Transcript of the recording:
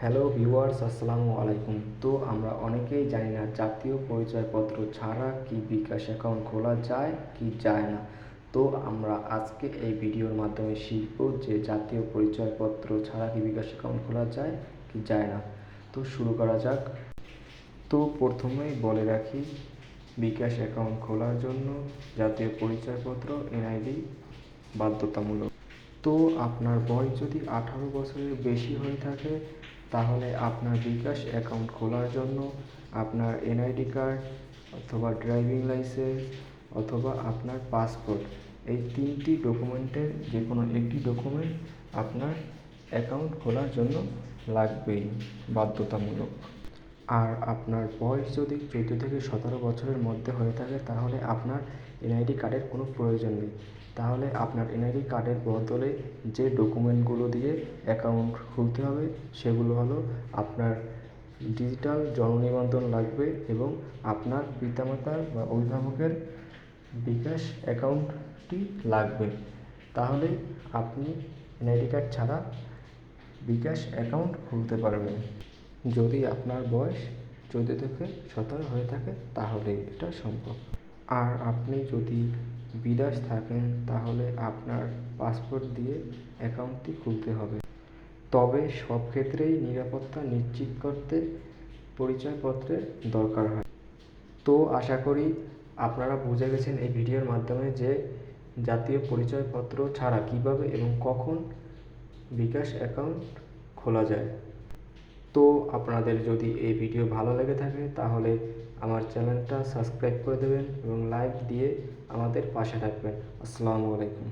Hello viewers, আসসালামু আলাইকুম। তো আমরা অনেকেই জানি না জাতীয় পরিচয়পত্র ছাড়া কি বিকাশ অ্যাকাউন্ট খোলা যায় কি যায় না। তো আমরা আজকে এই ভিডিওর মাধ্যমে শিখব যে জাতীয় পরিচয়পত্র ছাড়া কি বিকাশ অ্যাকাউন্ট খোলা যায়, কি যায় না। তো শুরু করা যাক। তো প্রথমেই বলে রাখি, বিকাশ অ্যাকাউন্ট খোলার জন্য জাতীয় পরিচয়পত্র, এনআইডি বাধ্যতামূলক। তো আপনার বয়স যদি আঠারো বছরের বেশি হয়ে থাকে তাহলে আপনার বিকাশ অ্যাকাউন্ট খোলার জন্য আপনার এনআইডি কার্ড অথবা ড্রাইভিং লাইসেন্স অথবা আপনার পাসপোর্ট। এই তিনটি ডকুমেন্টের যে কোনো একটি ডকুমেন্ট আপনার অ্যাকাউন্ট খোলার জন্য লাগবেই বাধ্যতামূলক। আর আপনার বয়স যদি চোদ্দ থেকে সতেরো বছরের মধ্যে হয়ে থাকে, তাহলে আপনার এনআইডি কার্ডের কোনো প্রয়োজন নেই। তাহলে আপনার এনআইডি কার্ডের বদলে যে ডকুমেন্টগুলো দিয়ে অ্যাকাউন্ট খুলতে হবে, সেগুলো হলো আপনার ডিজিটাল জন্ম নিবন্ধন লাগবে এবং আপনার পিতামাতার বা অভিভাবকের বিকাশ অ্যাকাউন্টটি লাগবে। তাহলে আপনি এনআইডি কার্ড ছাড়া বিকাশ অ্যাকাউন্ট খুলতে পারবেন। যদি আপনার বয়স চোদ্দ থেকে সতেরো হয়ে থাকে, তাহলে এটা সম্ভব। আর আপনি যদি বিদেশ থাকেন, তাহলে আপনার পাসপোর্ট দিয়ে অ্যাকাউন্টটি খুলতে হবে। তবে সব ক্ষেত্রেই নিরাপত্তা নিশ্চিত করতে পরিচয়পত্রের দরকার হয়। তো আশা করি আপনারা বুঝে গেছেন এই ভিডিওর মাধ্যমে যে জাতীয় পরিচয়পত্র ছাড়া কীভাবে এবং কখন বিকাশ অ্যাকাউন্ট খোলা যায়। তো আপনাদের যদি এই ভিডিও ভালো লেগে থাকে, তাহলে আমার চ্যানেলটা সাবস্ক্রাইব করে দেবেন এবং লাইক দিয়ে আমাদের পাশে থাকবেন। আসসালামু আলাইকুম।